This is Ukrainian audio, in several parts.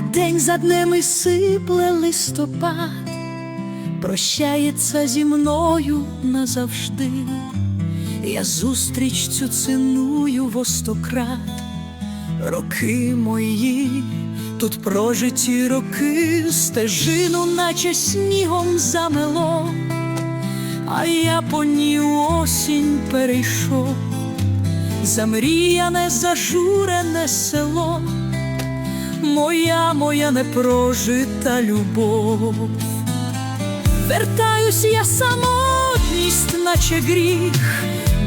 День за днем і сипле листопад, прощається зі мною назавжди. Я зустріч цю ціную востократ, роки мої, тут прожиті роки, стежину, наче снігом замело, а я по ній осінь перейшов, замріяне, зажурене село моя, моя непрожита любов. Вертаюсь я самотність, наче гріх,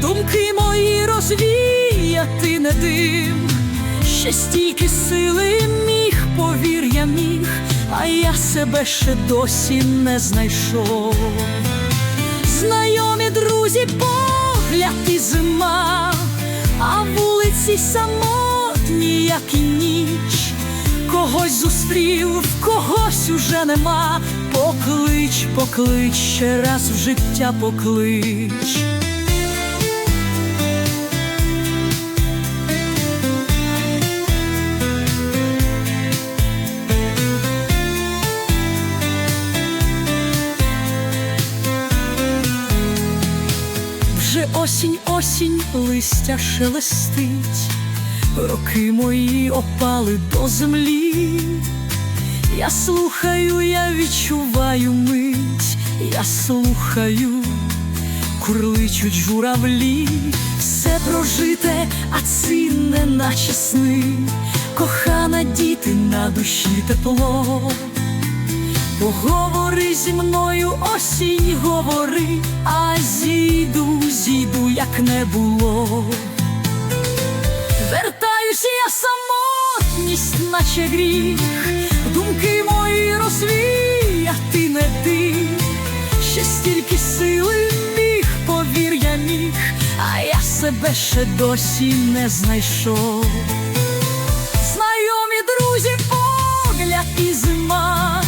думки мої розвіяти не дим. Ще стільки сили міг, повір я міг, а я себе ще досі не знайшов. Знайомі друзі, погляд і зима, а вулиці ніч. Когось зустрів, когось уже нема. Поклич, поклич, ще раз в життя поклич. Вже осінь, осінь, листя шелестить, роки мої опали до землі. Я слухаю, я відчуваю мить, я слухаю, курличуть журавлі, все прожите, а цінне, наче сни, кохана діти на душі тепло. Поговори зі мною, осінь говори, а зійду, зійду, як не було. Вертаюся я самотність, наче гріх, думки мої розвіяти не ти, ще стільки сили міг, повір я міг, а я себе ще досі не знайшов. Знайомі друзі, погляд і зима,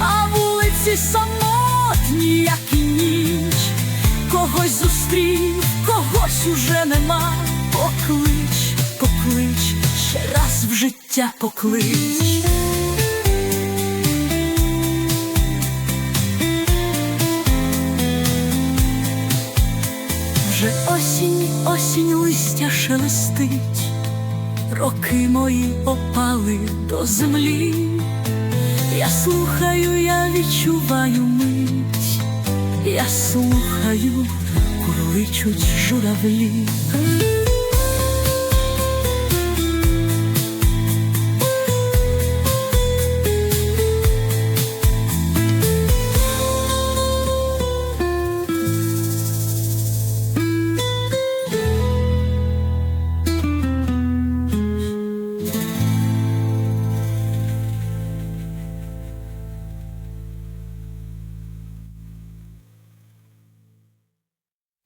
а вулиці самотні, як і ніч. Когось зустрів, когось уже нема. Поклич, поклич, ще раз в життя поклич. Вже осінь, осінь листя шелестить, роки мої опали до землі. Я слухаю, я відчуваю мить, я слухаю, курличуть журавлі.